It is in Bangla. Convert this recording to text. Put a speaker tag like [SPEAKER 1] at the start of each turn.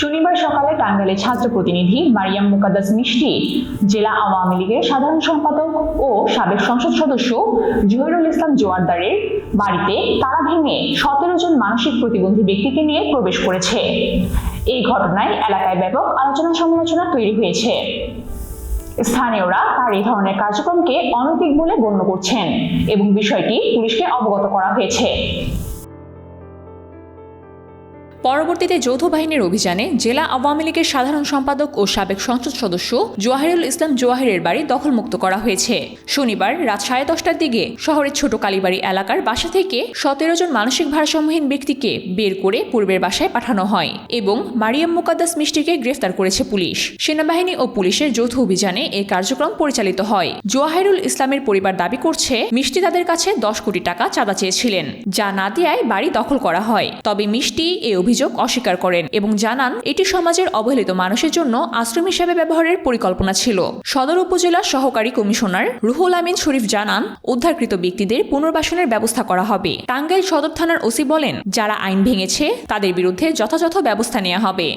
[SPEAKER 1] শনিবার সকালে টাঙ্গাইলের ছাত্র প্রতিনিধি মারিয়াম মুকাদ্দাস মিষ্টি, জেলা আওয়ামী লীগের সাধারণ সম্পাদক ও সাবেক সংসদ সদস্য জহিরুল ইসলাম জোয়ারদারের বাড়িতে তালা ভেঙে সতেরো জন মানসিক প্রতিবন্ধী ব্যক্তিকে নিয়ে প্রবেশ করেছে। এই ঘটনায় এলাকায় ব্যাপক আলোচনা সমালোচনা তৈরি হয়েছে। স্থানীয়রা তার এই ধরনের কার্যক্রমকে অনৈতিক বলে গণ্য করছেন এবং বিষয়টি পুলিশকে অবগত করা হয়েছে।
[SPEAKER 2] পরবর্তীতে যৌথ বাহিনীর অভিযানে জেলা আওয়ামী লীগের সাধারণ সম্পাদক ও সাবেক সংসদ সদস্য জোয়াহিরুল ইসলাম জোয়াহিরের বাড়ি দখলমুক্ত করা হয়েছে। শনিবার রাত সাড়ে দশটার দিকে শহরের ছোট কালীবাড়ি এলাকার বাসা থেকে সতেরো জন মানসিক ভারসাম্যহীন ব্যক্তিকে বের করে পূর্বের বাসায় পাঠানো হয় এবং মারিয়াম মুকাদ্দাস মিষ্টিকে গ্রেফতার করেছে পুলিশ। সেনাবাহিনী ও পুলিশের যৌথ অভিযানে এই কার্যক্রম পরিচালিত হয়। জোয়াহিরুল ইসলামের পরিবার দাবি করছে, মিষ্টি তাদের কাছে দশ কোটি টাকা চাঁদা চেয়েছিলেন, যা না দেয়ায় বাড়ি দখল করা হয়। তবে মিষ্টি এই অভিযোগ অস্বীকার করেন এবং জানান, এটি সমাজের অবহেলিত মানুষের জন্য আশ্রম হিসেবে ব্যবহারের পরিকল্পনা ছিল। সদর উপজেলা সহকারী কমিশনার রুহুল আমিন শরীফ জানান, উদ্ধারকৃত ব্যক্তিদের পুনর্বাসনের ব্যবস্থা করা হবে। টাঙ্গাইল সদর থানার ওসি বলেন, যারা আইন ভেঙেছে, তাদের বিরুদ্ধে যথাযথ ব্যবস্থা নেওয়া হবে।